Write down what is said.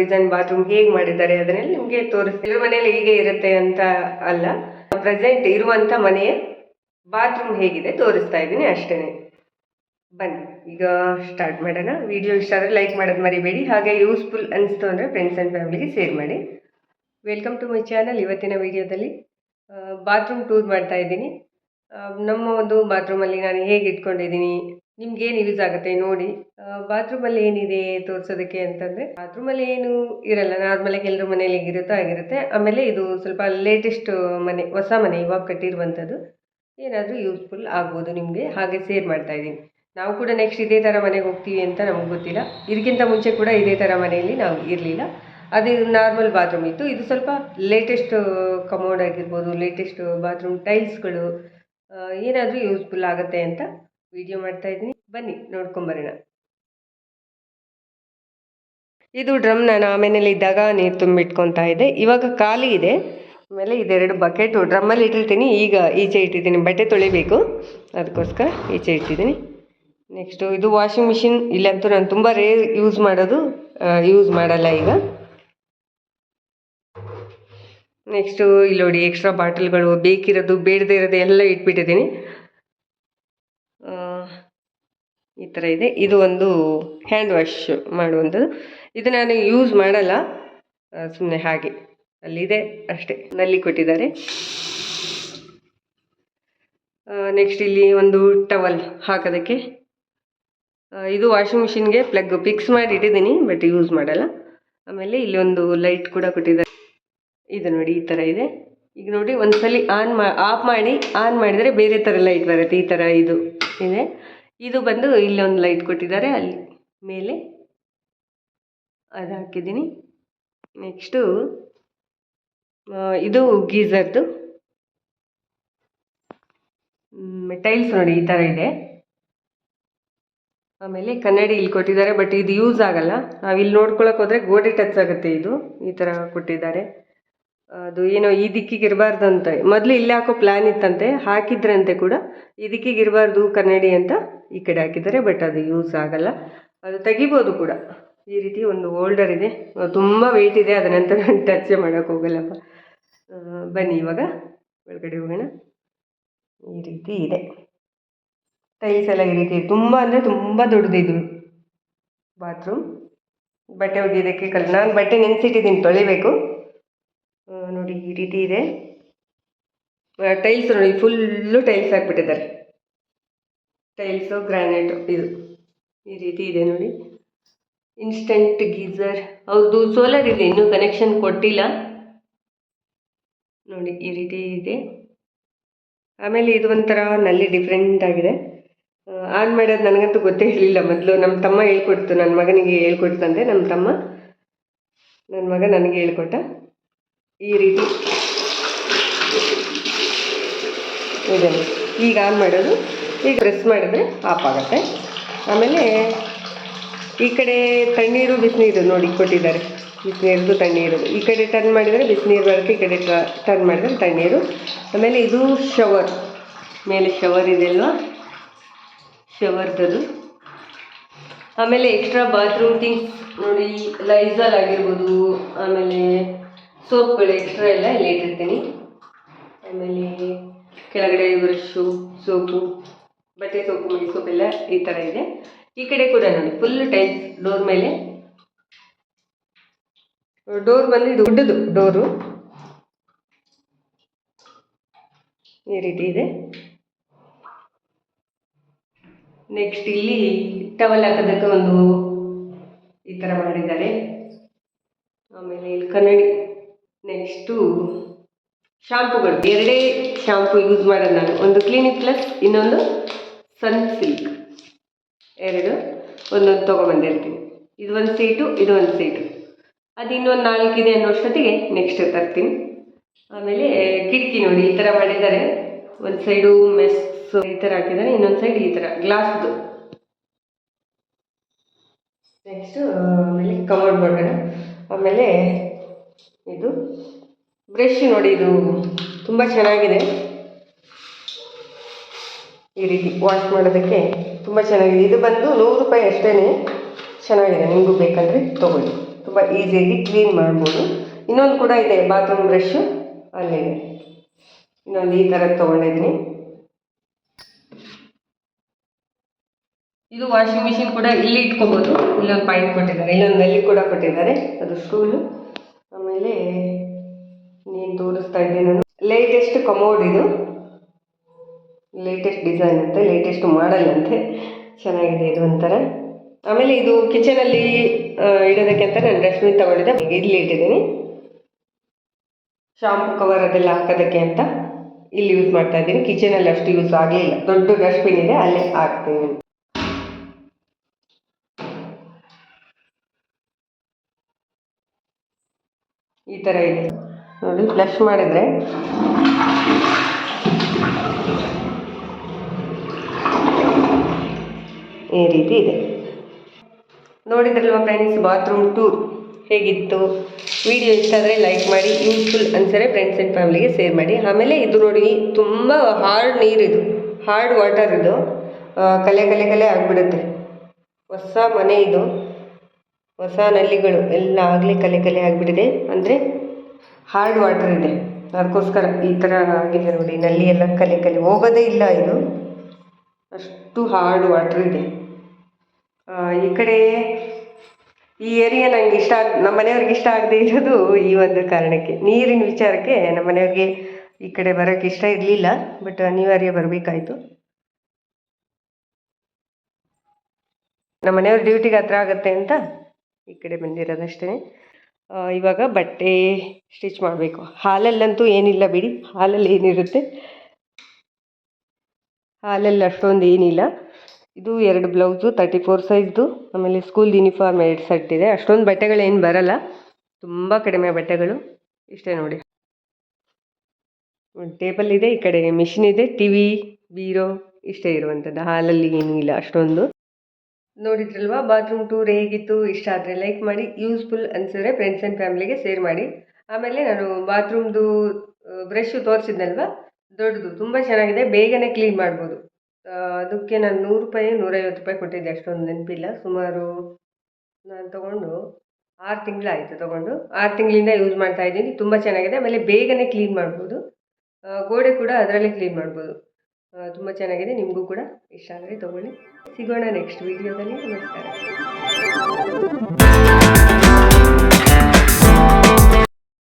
Design bathroom ಹೇಗೆ ಮಾಡಿದ್ದಾರೆ ಅದನ್ನೆಲ್ಲ ನಿಮಗೆ ತೋರಿಸ್ತೀನಿ. ಇದ್ರ ಮನೆಯಲ್ಲಿ ಹೀಗೆ ಇರುತ್ತೆ ಅಂತ ಅಲ್ಲ. ಪ್ರೆಸೆಂಟ್ ಇರುವಂತ ಮನೆಯ ಬಾತ್ರೂಮ್ ಹೇಗಿದೆ ತೋರಿಸ್ತಾ ಇದ್ದೀನಿ ಅಷ್ಟೇನೆ. ಬನ್ನಿ, ಈಗ ಸ್ಟಾರ್ಟ್ ಮಾಡೋಣ. ವಿಡಿಯೋ ಇಷ್ಟ ಆದರೆ ಲೈಕ್ ಮಾಡೋದು ಮರಿಬೇಡಿ. ಹಾಗೆ ಯೂಸ್ಫುಲ್ ಅನಿಸ್ತು ಅಂದರೆ ಫ್ರೆಂಡ್ಸ್ ಆ್ಯಂಡ್ ಫ್ಯಾಮಿಲಿಗೆ ಶೇರ್ ಮಾಡಿ. ವೆಲ್ಕಮ್ ಟು ಮೈ ಚಾನಲ್ ಇವತ್ತಿನ ವಿಡಿಯೋದಲ್ಲಿ ಬಾತ್ರೂಮ್ ಟೂರ್ ಮಾಡ್ತಾ ಇದ್ದೀನಿ. ನಮ್ಮ ಒಂದು ಬಾತ್ರೂಮಲ್ಲಿ ನಾನು ಹೇಗೆ ಇಟ್ಕೊಂಡಿದ್ದೀನಿ ನಿಮ್ಗೆ ಏನು ಯೂಸ್ ಆಗುತ್ತೆ ನೋಡಿ. ಬಾತ್ರೂಮಲ್ಲಿ ಏನಿದೆ ತೋರಿಸೋದಕ್ಕೆ ಅಂತಂದರೆ ಬಾತ್ರೂಮಲ್ಲಿ ಏನು ಇರಲ್ಲ. ನಾರ್ಮಲಾಗಿ ಎಲ್ಲರ ಮನೇಲಿ ಇರುತ್ತೋ ಆಗಿರುತ್ತೆ. ಆಮೇಲೆ ಇದು ಸ್ವಲ್ಪ ಲೇಟೆಸ್ಟ್ ಮನೆ, ಹೊಸ ಮನೆ ಇವಾಗ ಕಟ್ಟಿರುವಂಥದ್ದು ಏನಾದರೂ ಯೂಸ್ಫುಲ್ ಆಗ್ಬೋದು ನಿಮಗೆ. ಹಾಗೆ ಸೇರ್ ಮಾಡ್ತಾ ಇದ್ದೀನಿ. ನಾವು ಕೂಡ ನೆಕ್ಸ್ಟ್ ಇದೇ ಥರ ಮನೆಗೆ ಹೋಗ್ತೀವಿ ಅಂತ ನಮ್ಗೆ ಗೊತ್ತಿಲ್ಲ. ಇದಕ್ಕಿಂತ ಮುಂಚೆ ಕೂಡ ಇದೇ ಥರ ಮನೆಯಲ್ಲಿ ನಾವು ಇರಲಿಲ್ಲ. ಅದು ನಾರ್ಮಲ್ ಬಾತ್ರೂಮ್ ಇತ್ತು. ಇದು ಸ್ವಲ್ಪ ಲೇಟೆಸ್ಟ್ ಕಮೋಡ್ ಆಗಿರ್ಬೋದು ಲೇಟೆಸ್ಟ್ ಬಾತ್ರೂಮ್ ಟೈಲ್ಸ್ಗಳು ಏನಾದರೂ ಯೂಸ್ಫುಲ್ ಆಗುತ್ತೆ ಅಂತ ವಿಡಿಯೋ ಮಾಡ್ತಾ ಇದ್ದೀನಿ. ಬನ್ನಿ ನೋಡ್ಕೊಂಬರೋಣ ಇದು ಡ್ರಮ್ ನಾನು ಆಮೇಲೆ ಇದ್ದಾಗ ನೀರು ತುಂಬಿಟ್ಕೊತಾ ಇದೆ ಇವಾಗ ಖಾಲಿ ಇದೆ. ಆಮೇಲೆ ಇದೆರಡು ಬಕೆಟು. ಡ್ರಮ್ಮಲ್ಲಿ ಇಟ್ಟಿರ್ತೀನಿ. ಈಗ ಈಚೆ ಇಟ್ಟಿದ್ದೀನಿ. ಬಟ್ಟೆ ತೊಳಿಬೇಕು. ಅದಕ್ಕೋಸ್ಕರ ಈಚೆ ಇಟ್ಟಿದ್ದೀನಿ. ನೆಕ್ಸ್ಟು ಇದು ವಾಷಿಂಗ್ ಮಿಷಿನ್ ಇಲ್ಲಂತೂ ನಾನು ತುಂಬ ರೇರ್ ಯೂಸ್ ಮಾಡೋದು ಯೂಸ್ ಮಾಡಲ್ಲ ಈಗ. ನೆಕ್ಸ್ಟು ಇಲ್ಲಿ ನೋಡಿ ಎಕ್ಸ್ಟ್ರಾ ಬಾಟಲ್ಗಳು ಬೇಕಿರೋದು, ಬೇಡದೇ ಇರೋದು ಎಲ್ಲ ಇಟ್ಬಿಟ್ಟಿದ್ದೀನಿ. ಈ ಥರ ಇದೆ. ಇದು ಒಂದು ಹ್ಯಾಂಡ್ ವಾಶ್ ಮಾಡುವಂಥದ್ದು. ಇದು ನಾನು ಯೂಸ್ ಮಾಡಲ್ಲ. ಸುಮ್ಮನೆ ಹಾಗೆ. ಅಲ್ಲಿದೆ ಅಷ್ಟೇ. ನಲ್ಲಿ ಕೊಟ್ಟಿದ್ದಾರೆ. ನೆಕ್ಸ್ಟ್ ಇಲ್ಲಿ ಒಂದು ಟವಲ್ ಹಾಕೋದಕ್ಕೆ. ಇದು ವಾಷಿಂಗ್ ಮಿಷಿನ್ಗೆ ಪ್ಲಗ್ ಫಿಕ್ಸ್ ಮಾಡಿ ಇಟ್ಟಿದ್ದೀನಿ ಬಟ್ ಯೂಸ್ ಮಾಡಲ್ಲ. ಆಮೇಲೆ ಇಲ್ಲಿ ಒಂದು ಲೈಟ್ ಕೂಡ ಕೊಟ್ಟಿದ್ದಾರೆ. ಇದು ನೋಡಿ ಈ ಥರ ಇದೆ. ಈಗ ನೋಡಿ ಒಂದ್ಸಲಿ ಆನ್ ಮಾ ಆಫ್ ಮಾಡಿ ಆನ್ ಮಾಡಿದರೆ ಬೇರೆ ಥರ ಲೈಟ್ ಬರುತ್ತೆ. ಈ ಥರ ಇದು ಇದೆ. ಇದು ಬಂದು ಇಲ್ಲೊಂದು ಲೈಟ್ ಕೊಟ್ಟಿದ್ದಾರೆ, ಅಲ್ಲಿ ಮೇಲೆ ಅದು ಹಾಕಿದ್ದೀನಿ. ನೆಕ್ಸ್ಟು ಇದು ಗೀಝರ್ದು ಟೈಲ್ಸ್ ನೋಡಿ, ಈ ಥರ ಇದೆ. ಆಮೇಲೆ ಕನ್ನಡಿ ಇಲ್ಲಿ ಕೊಟ್ಟಿದ್ದಾರೆ ಬಟ್ ಇದು ಯೂಸ್ ಆಗಲ್ಲ. ನಾವು ಇಲ್ಲಿ ನೋಡ್ಕೊಳಕ್ಕೆ ಹೋದರೆ ಗೋಡೆ ಟಚ್ ಆಗುತ್ತೆ ಇದು, ಈ ಥರ ಕೊಟ್ಟಿದ್ದಾರೆ. ಅದು ಏನೋ ಈ ದಿಕ್ಕಿಗೆ ಇರಬಾರ್ದು ಅಂತ ಮೊದಲು ಇಲ್ಲಿ ಹಾಕೋ ಪ್ಲಾನ್ ಇತ್ತಂತೆ, ಹಾಕಿದ್ರಂತೆ ಕೂಡ ಈ ದಿಕ್ಕಿಗೆ ಇರಬಾರ್ದು ಕನ್ನಡಿ ಅಂತ ಈ ಕಡೆ ಹಾಕಿದ್ದಾರೆ ಬಟ್ ಅದು ಯೂಸ್ ಆಗಲ್ಲ. ಅದು ತೆಗಿಬೋದು ಕೂಡ. ಈ ರೀತಿ ಒಂದು ಹೋಲ್ಡರ್ ಇದೆ. ತುಂಬ ವೆಯ್ಟ್ ಇದೆ ಅದನ್ನಂತ ನಾನು ಟಚ್ ಮಾಡೋಕೆ ಹೋಗಲ್ಲಪ್ಪ. ಬನ್ನಿ ಇವಾಗ ಒಳಗಡೆ ಹೋಗೋಣ. ಈ ರೀತಿ ಇದೆ. ಟೈಲ್ಸ್ ಎಲ್ಲ ಈ ರೀತಿ ತುಂಬ ಅಂದರೆ ತುಂಬ ದೊಡ್ಡದು ಇದು. ಬಾತ್ರೂಮ್ ಬಟ್ಟೆ ಒಗೆಯೋದಕ್ಕೆ ಕಲ್, ನಾನು ಬಟ್ಟೆ ನೆನೆಸಿಟ್ಟಿದ್ದೀನಿ, ತೊಳಿಬೇಕು. ನೋಡಿ ಈ ರೀತಿ ಇದೆ. ಟೈಲ್ಸ್ ನೋಡಿ ಫುಲ್ಲು ಟೈಲ್ಸ್ ಹಾಕ್ಬಿಟ್ಟಿದ್ದಾರೆ. ಟೈಲ್ಸು ಗ್ರಾನೈಟು ಇದು. ಈ ರೀತಿ ಇದೆ ನೋಡಿ. ಇನ್ಸ್ಟೆಂಟ್ ಗೀಸರ್ ಹೌದು ಸೋಲಾರ್ ಇದೆ ಇನ್ನೂ ಕನೆಕ್ಷನ್ ಕೊಟ್ಟಿಲ್ಲ. ನೋಡಿ, ಈ ರೀತಿ ಇದೆ. ಆಮೇಲೆ ಇದು ಒಂಥರ ನಲ್ಲಿ ಡಿಫ್ರೆಂಟ್ ಆಗಿದೆ. ಆನ್ ಮಾಡೋದು ನನಗಂತೂ ಗೊತ್ತೇ ಇರಲಿಲ್ಲ. ಮೊದಲು ನಮ್ಮ ತಮ್ಮ ಹೇಳ್ಕೊಡ್ತು, ನನ್ನ ಮಗನಿಗೆ ಹೇಳ್ಕೊಡ್ತಂದೆ ನಮ್ಮ ತಮ್ಮ ನನ್ನ ಮಗ ನನಗೆ ಹೇಳ್ಕೊಟ್ಟ. ಈ ರೀತಿ. ಇದೆ. ಈಗ ಆನ್ ಮಾಡೋದು. ಈಗ ಪ್ರೆಸ್ ಮಾಡಿದ್ರೆ ಆಫ್ ಆಗುತ್ತೆ. ಆಮೇಲೆ ಈ ಕಡೆ ತಣ್ಣೀರು ಬಿಸಿನೀರು ನೋಡಿ ಕೊಟ್ಟಿದ್ದಾರೆ. ಬಿಸಿನೀರ್ದು ತಣ್ಣೀರು. ಈ ಕಡೆ ಟರ್ನ್ ಮಾಡಿದರೆ ಬಿಸಿನೀರು ಬರುತ್ತೆ ಈ ಕಡೆ ಟರ್ನ್ ಮಾಡಿದರೆ ತಣ್ಣೀರು. ಆಮೇಲೆ ಇದು ಶವರ್ ಮೇಲೆ ಶವರ್ ಇದೆ ಅಲ್ವಾ? ಶವರ್ದದು ಆಮೇಲೆ ಎಕ್ಸ್ಟ್ರಾ ಬಾತ್ರೂಮ್ ಥಿಂಗ್ಸ್ ನೋಡಿ ಲೈಸಲ್ ಆಗಿರ್ಬೋದು, ಆಮೇಲೆ ಸೋಪ್ಗಳು ಎಕ್ಸ್ಟ್ರಾ ಎಲ್ಲ ಇಲ್ಲಿ ಇಟ್ಟಿರ್ತೀನಿ. ಆಮೇಲೆ ಕೆಳಗಡೆ ಬ್ರಷು ಸೋಪು ಬಟ್ಟೆ ಸೋಪು ಮೈ ಸೋಪೆಲ್ಲ ಈ ಥರ ಇದೆ. ಈ ಕಡೆ ಕೂಡ ನೋಡಿ ಫುಲ್ ಟೈಲ್ಸ್ ಡೋರ್ ಮೇಲೆ. ಡೋರ್ ಬಂದು ಇದು ಉಡ್ಡದು ಡೋರು ಈ ರೀತಿ ಇದೆ. ನೆಕ್ಸ್ಟ್ ಇಲ್ಲಿ ಟವಲ್ ಹಾಕೋದಕ್ಕೆ ಒಂದು ಈ ಥರ ಮಾಡಿದ್ದಾರೆ. ಆಮೇಲೆ ಇಲ್ಲಿ ಕನ್ನಡಿ ನೆಕ್ಸ್ಟು ಶಾಂಪುಗಳು. ಎರಡೇ ಶಾಂಪು ಯೂಸ್ ಮಾಡೋದು ನಾನು. ಒಂದು ಕ್ಲಿನಿಕ್ ಪ್ಲಸ್ ಇನ್ನೊಂದು ಸನ್ ಸಿಲ್ಕ್. ಎರಡು. ಒಂದೊಂದು ತೊಗೊಂಬಂದಿರ್ತೀನಿ. ಇದು ಒಂದು ಸೀಟು, ಇದು ಒಂದು ಸೀಟು. ಅದು ಇನ್ನೊಂದು ನಾಲ್ಕಿದೆ ಅನ್ನೋ ಅಷ್ಟೊತ್ತಿಗೆ ನೆಕ್ಸ್ಟ್ ತರ್ತೀನಿ. ಆಮೇಲೆ ಕಿಟಕಿ ನೋಡಿ, ಈ ಥರ ಮಾಡಿದ್ದಾರೆ. ಒಂದು ಸೈಡು ಮೆಸ್, ಈ ಥರ ಹಾಕಿದ್ದಾರೆ, ಇನ್ನೊಂದು ಸೈಡ್ ಈ ಥರ. ಗ್ಲಾಸ್ದು. ನೆಕ್ಸ್ಟು, ಆಮೇಲೆ ಕಮೋಡ್ ಮಾಡೋಣ. ಆಮೇಲೆ ಇದು ಬ್ರಷ್ ನೋಡಿ, ಇದು ತುಂಬ ಚೆನ್ನಾಗಿದೆ. ಈ ರೀತಿ ವಾಶ್ ಮಾಡೋದಕ್ಕೆ ತುಂಬ ಚೆನ್ನಾಗಿದೆ. ಇದು ಬಂದು ನೂರು ರೂಪಾಯಿ ಅಷ್ಟೇ ಚೆನ್ನಾಗಿದೆ. ನಿಮಗೂ ಬೇಕಂದರೆ ತೊಗೊಳ್ಳಿ. ತುಂಬ ಈಸಿಯಾಗಿ ಕ್ಲೀನ್ ಮಾಡ್ಬೋದು. ಇನ್ನೊಂದು ಕೂಡ ಇದೆ, ಬಾತ್ರೂಮ್ ಬ್ರಷ್. ಅಲ್ಲಿದೆ ಇನ್ನೊಂದು ಈ ಥರದ್ದು ತೊಗೊಂಡಿದ್ದೀನಿ. ಇದು ವಾಷಿಂಗ್ ಮಿಷಿನ್ ಕೂಡ ಇಲ್ಲಿ ಇಟ್ಕೋಬೋದು. ಇಲ್ಲೊಂದು ಪಾಯಿಂಟ್ ಕೊಟ್ಟಿದ್ದಾರೆ. ಇಲ್ಲೊಂದು ನಲ್ಲಿ ಕೂಡ ಕೊಟ್ಟಿದ್ದಾರೆ. ಅದು ಸ್ಟೂಲು. ಆಮೇಲೆ ತೋರಿಸ್ತಾ ಇದ್ದೀನಿ ನಾನು? ಲೇಟೆಸ್ಟ್ ಕಮೋಡ್ ಇದು. ಲೇಟೆಸ್ಟ್ ಡಿಸೈನ್ ಅಂತೆ ಲೇಟೆಸ್ಟ್ ಮಾಡಲ್ ಅಂತೆ. ಚೆನ್ನಾಗಿದೆ ಇದು ಒಂಥರ. ಆಮೇಲೆ ಇದು ಕಿಚನಲ್ಲಿ ಇಡೋದಕ್ಕೆ ಅಂತ ನಾನು ಡಸ್ಟ್ಬಿನ್ ತಗೊಂಡಿದ್ದೆ. ಇಲ್ಲಿ ಇಟ್ಟಿದ್ದೀನಿ. ಶಾಂಪು ಕವರ್ ಅದೆಲ್ಲ ಹಾಕೋದಕ್ಕೆ ಅಂತ ಇಲ್ಲಿ ಯೂಸ್ ಮಾಡ್ತಾ ಇದ್ದೀನಿ. ಕಿಚನಲ್ಲಿ ಅಷ್ಟು ಯೂಸ್ ಆಗಲಿಲ್ಲ. ದೊಡ್ಡ ಡಸ್ಟ್ಬಿನ್ ಇದೆ, ಅಲ್ಲೇ ಹಾಕ್ತೀನಿ. ಈ ಥರ ಇದೆ. ನೋಡಿ ಫ್ಲಶ್ ಮಾಡಿದರೆ. ಈ ರೀತಿ ಇದೆ. ನೋಡಿದ್ರಲ್ವ ಫ್ರೆಂಡ್ಸ್ ಬಾತ್ರೂಮ್ ಟೂರ್ ಹೇಗಿತ್ತು? ವಿಡಿಯೋ ಇಷ್ಟ ಆದರೆ ಲೈಕ್ ಮಾಡಿ ಯೂಸ್ಫುಲ್ ಅನ್ಸರೆ ಫ್ರೆಂಡ್ಸ್ ಆ್ಯಂಡ್ ಫ್ಯಾಮಿಲಿಗೆ ಶೇರ್ ಮಾಡಿ. ಆಮೇಲೆ ಇದು ನೋಡಿ, ತುಂಬ ಹಾರ್ಡ್ ನೀರಿದು ಹಾರ್ಡ್ ವಾಟರ್ ಇದು. ಕಲೆ ಕಲೆ ಕಲೆ ಆಗಿಬಿಡುತ್ತೆ. ಹೊಸ ಮನೆ ಇದು. ಹೊಸ ನಲ್ಲಿಗಳು, ಎಲ್ಲ ಆಗಲೇ ಕಲೆ ಕಲೆ ಆಗಿಬಿಟ್ಟಿದೆ. ಅಂದರೆ ಹಾರ್ಡ್ ವಾಟರ್ ಇದೆ. ಅದಕ್ಕೋಸ್ಕರ ಈ ಥರ ಆಗಿದೆ ನೋಡಿ. ನಲ್ಲಿ ಎಲ್ಲ ಕಲೆ ಕಲೆ. ಹೋಗೋದೇ ಇಲ್ಲ ಇದು. ಅಷ್ಟು ಹಾರ್ಡ್ ವಾಟರ್ ಇದೆ. ಈ ಕಡೆ ಈ ಏರಿಯಾ ನಂಗೆ ಇಷ್ಟ ಆಗ, ನಮ್ಮ ಮನೆಯವ್ರಿಗೆ ಇಷ್ಟ ಆಗದೆ ಇರೋದು ಈ ಒಂದು ಕಾರಣಕ್ಕೆ. ನೀರಿನ ವಿಚಾರಕ್ಕೆ ನಮ್ಮ ಮನೆಯವ್ರಿಗೆ ಈ ಕಡೆ ಬರೋಕ್ಕೆ ಇಷ್ಟ ಇರಲಿಲ್ಲ. ಬಟ್ ಅನಿವಾರ್ಯ ಬರಬೇಕಾಯ್ತು. ನಮ್ಮ ಮನೆಯವ್ರ ಡ್ಯೂಟಿಗೆ ಹತ್ರ ಆಗುತ್ತೆ ಅಂತ ಈ ಕಡೆ ಬಂದಿರೋದಷ್ಟೇ. ಇವಾಗ ಬಟ್ಟೆ ಸ್ಟಿಚ್ ಮಾಡಬೇಕು. ಹಾಲಲ್ಲಂತೂ ಏನಿಲ್ಲ ಬಿಡಿ. ಹಾಲಲ್ಲಿ ಏನಿರುತ್ತೆ? ಹಾಲಲ್ಲಿ ಅಷ್ಟೊಂದು ಏನಿಲ್ಲ. ಇದು ಎರಡು ಬ್ಲೌಸು ತರ್ಟಿ ಫೋರ್ ಸೈಜ್ದು ಆಮೇಲೆ ಸ್ಕೂಲ್ ಯೂನಿಫಾರ್ಮ್ ಎರಡು ಸೆಟ್ ಇದೆ. ಅಷ್ಟೊಂದು ಬಟ್ಟೆಗಳೇನು ಬರಲ್ಲ. ತುಂಬ ಕಡಿಮೆ ಬಟ್ಟೆಗಳು. ಇಷ್ಟೇ ನೋಡಿ. ಒಂದು ಟೇಬಲ್ ಇದೆ, ಈ ಕಡೆ ಮಿಷಿನ್ ಇದೆ ಟಿ ವಿ ಬೀರೋ ಇಷ್ಟೇ ಇರುವಂಥದ್ದು. ಹಾಲಲ್ಲಿ ಏನೂ ಇಲ್ಲ ಅಷ್ಟೊಂದು. ನೋಡಿದ್ರಲ್ವಾ? ಬಾತ್ರೂಮ್ ಟೂರ್ ಹೇಗಿತ್ತು? ಇಷ್ಟ ಆದರೆ ಲೈಕ್ ಮಾಡಿ ಯೂಸ್ಫುಲ್ ಅನಿಸಿದ್ರೆ ಫ್ರೆಂಡ್ಸ್ ಆ್ಯಂಡ್ ಫ್ಯಾಮಿಲಿಗೆ ಶೇರ್ ಮಾಡಿ. ಆಮೇಲೆ ನಾನು ಬಾತ್ರೂಮ್ದು ಬ್ರಷು ತೋರಿಸಿದ್ನಲ್ವಾ? ದೊಡ್ಡದು, ತುಂಬ ಚೆನ್ನಾಗಿದೆ, ಬೇಗನೆ ಕ್ಲೀನ್ ಮಾಡ್ಬೋದು. ಅದಕ್ಕೆ ನಾನು ನೂರು ರೂಪಾಯಿ, ನೂರೈವತ್ತು ರೂಪಾಯಿ ಕೊಟ್ಟಿದ್ದೆ, ಅಷ್ಟೊಂದು ನೆನಪಿಲ್ಲ. ಸುಮಾರು ನಾನು ತೊಗೊಂಡು ಆರು ತಿಂಗಳಾಯಿತು ತೊಗೊಂಡು. ಆರು ತಿಂಗಳಿಂದ ಯೂಸ್ ಮಾಡ್ತಾ ಇದ್ದೀನಿ, ತುಂಬ ಚೆನ್ನಾಗಿದೆ. ಆಮೇಲೆ ಬೇಗನೆ ಕ್ಲೀನ್ ಮಾಡ್ಬೋದು. ಗೋಡೆ ಕೂಡ ಅದರಲ್ಲೇ ಕ್ಲೀನ್ ಮಾಡ್ಬೋದು. ತುಂಬ ಚೆನ್ನಾಗಿದೆ. ನಿಮಗೂ ಕೂಡ ಇಷ್ಟ ಆದರೆ ತೊಗೊಳ್ಳಿ. ಸಿಗೋಣ ನೆಕ್ಸ್ಟ್ ವೀಡಿಯೋದಲ್ಲಿ ನಮಸ್ಕಾರ.